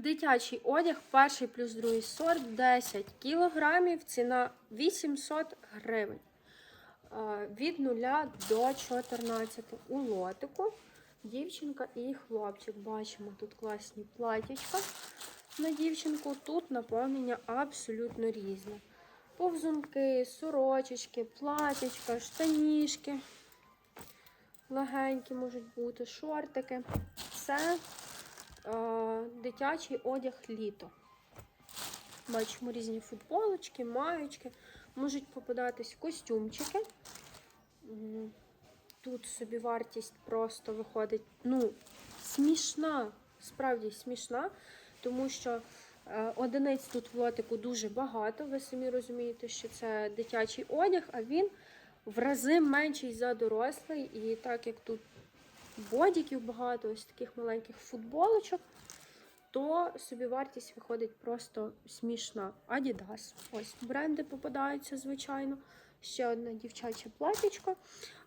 Дитячий одяг, перший плюс другий сорт, 10 кілограмів, ціна 800 гривень. Від 0 до 14 у лотику. Дівчинка і хлопчик. Бачимо тут класні платічка на дівчинку. Тут наповнення абсолютно різне. Повзунки, сорочечки, платічка, штанішки. Легенькі можуть бути, шортики. Це е, дитячий одяг літо. Бачимо різні футболочки, маєчки. Можуть попадатись костюмчики. Тут собі вартість просто виходить, ну, смішна, справді смішна, тому що е, одиниць тут в лотику дуже багато. Ви самі розумієте, що це дитячий одяг, а він в рази менший за дорослий. І так як тут бодіків багато, ось таких маленьких футболочок, то собівартість виходить просто смішна. Adidas. Ось бренди попадаються, звичайно. Ще одне дівчаче платічко.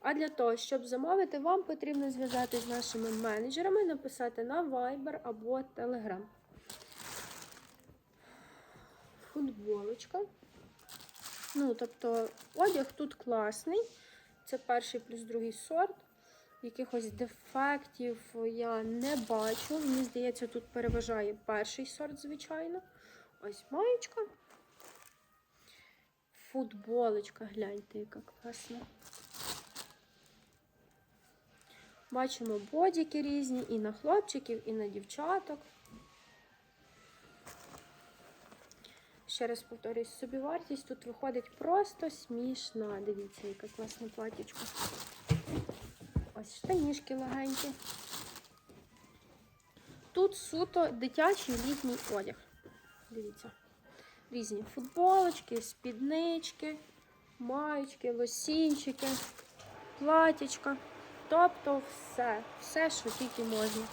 А для того, щоб замовити, вам потрібно зв'язатися з нашими менеджерами, написати на Viber або Telegram. Футболочка. Ну, тобто, одяг тут класний. Це перший плюс другий сорт. Якихось дефектів я не бачу. Мені здається, тут переважає перший сорт, звичайно. Ось маєчка. Футболочка, гляньте, яка класна. Бачимо бодіки різні і на хлопчиків, і на дівчаток. Ще раз повторюсь, собівартість тут виходить просто смішна. Дивіться, яка класна платічка. Ось штанішки легенькі. Тут суто дитячий літній одяг. Дивіться. Різні футболочки, спіднички, маєчки, лосінчики, платічка. Тобто все, все, що тільки можна.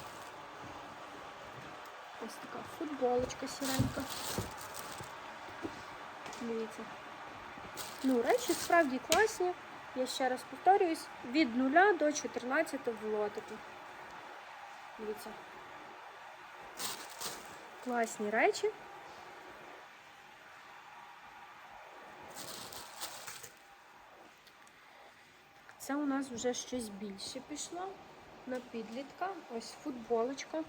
Ось така футболочка сіренька. Дивіться. Ну, речі справді класні. Я ще раз повторююсь, від 0 до 14 в лотику. Дивіться. Класні речі. Це у нас вже щось більше пішло на підлітка. Ось футболочка.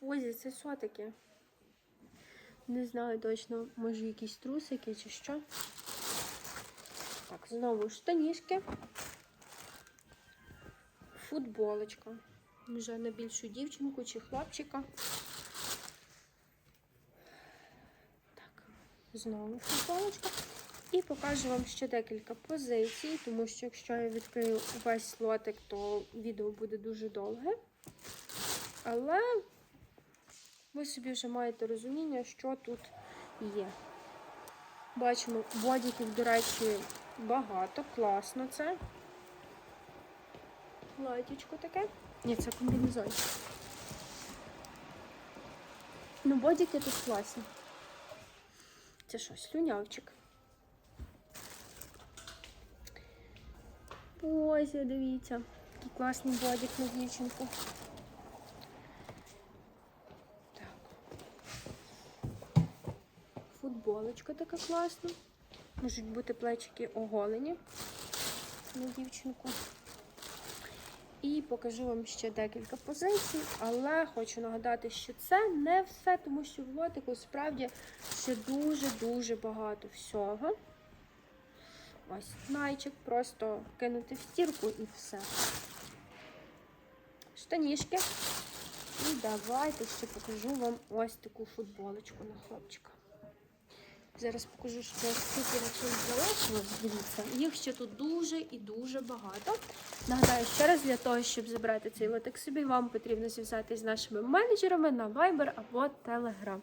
Позі, це що таке? Не знаю точно, може якісь трусики чи що. Так, знову штанішки. Футболочка. Вже на більшу дівчинку чи хлопчика. Так, знову футболочка. І покажу вам ще декілька позицій, тому що якщо я відкрию весь лотик, то відео буде дуже довге. Але ви собі вже маєте розуміння, що тут є. Бачимо, бодіків, до речі, багато, класно це. Лайтічко таке. Ні, це комбінезон. Ну, бодіки тут класні. Це що, слюнявчик? Ось, дивіться, який класний бодік на дівчинку. Футболочка така класна. Можуть бути плечики оголені на дівчинку. І покажу вам ще декілька позицій, але хочу нагадати, що це не все, тому що в лотику справді ще дуже-дуже багато всього. Ось найчик, просто кинути в стірку і все. Штанішки. І давайте ще покажу вам ось таку футболочку на хлопчика. Зараз покажу, що скільки речей залишилось. Їх ще тут дуже і дуже багато. Нагадаю, ще раз для того, щоб забрати цей лотик собі, вам потрібно зв'язатися з нашими менеджерами на Viber або Telegram.